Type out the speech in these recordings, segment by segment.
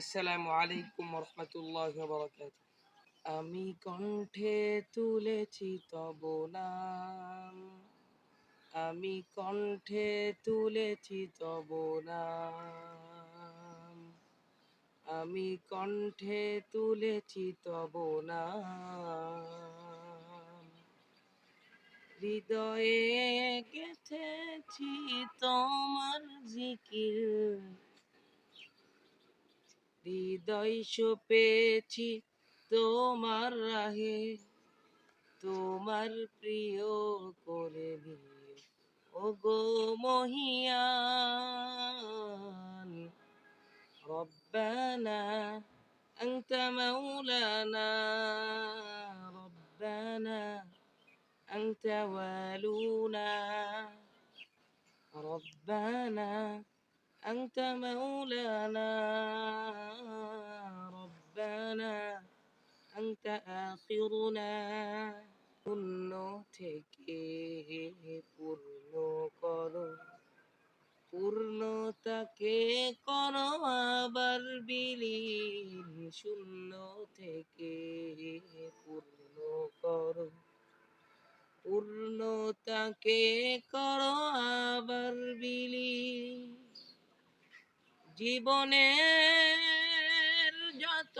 আসসালামু আলাইকুম রহমতুল্লাহ বরকাত আমি কণ্ঠে তুলেছি তব নাম। আমি কণ্ঠে তুলেছি তব নাম। আমি কণ্ঠে তুলেছি তব নাম। হৃদয়ে গেথেছি তোমার জিকির। হৃদয় সপেছি তোমার রাহে তোমার প্রিয় করে নিয়ে ও গো মহিয়ান ربنا أنت مولانا ربنا أنت والونا ربنا أنت مولانا ربنا أنت آخرنا পূর্ণ থেকে পূর্ণ করো পূর্ণতাকে করো আবার বিলীন শূন্য থেকে পূর্ণ করো পূর্ণতাকে করো আবার বিলীন জীবনের যত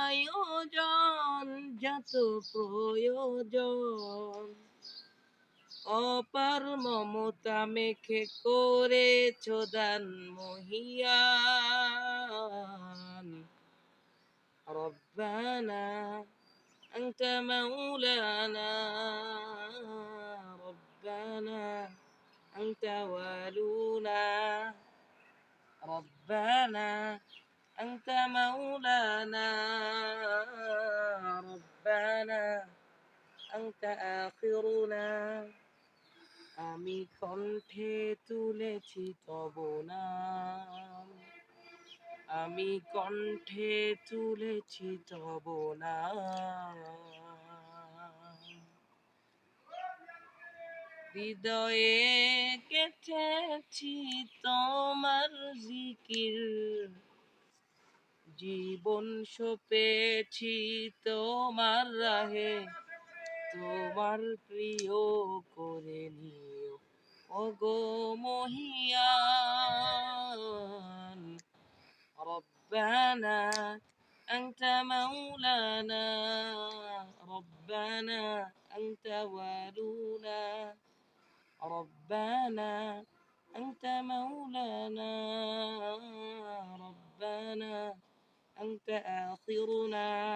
আয়োজন যত প্রয়োজন অপার মমতা মেখে করেছ দান মহিয়ান ربنا أنت مولانا ربنا أنت والونا ربنا أنت مولانا ربنا أنت آخرنا আমি কণ্ঠে তুলেছি তব নাম আমি কণ্ঠে তুলেছি তব নাম হৃদয়ে গেথেছি তোমার জিকির জীবন সপেছি তোমার রাহে তোমার প্রিয় করে নিও ওগো মহিয়ান ربنا أنت مولانا ربنا أنت والونا ربنا أنت مولانا. ربنا أنت آخرنا.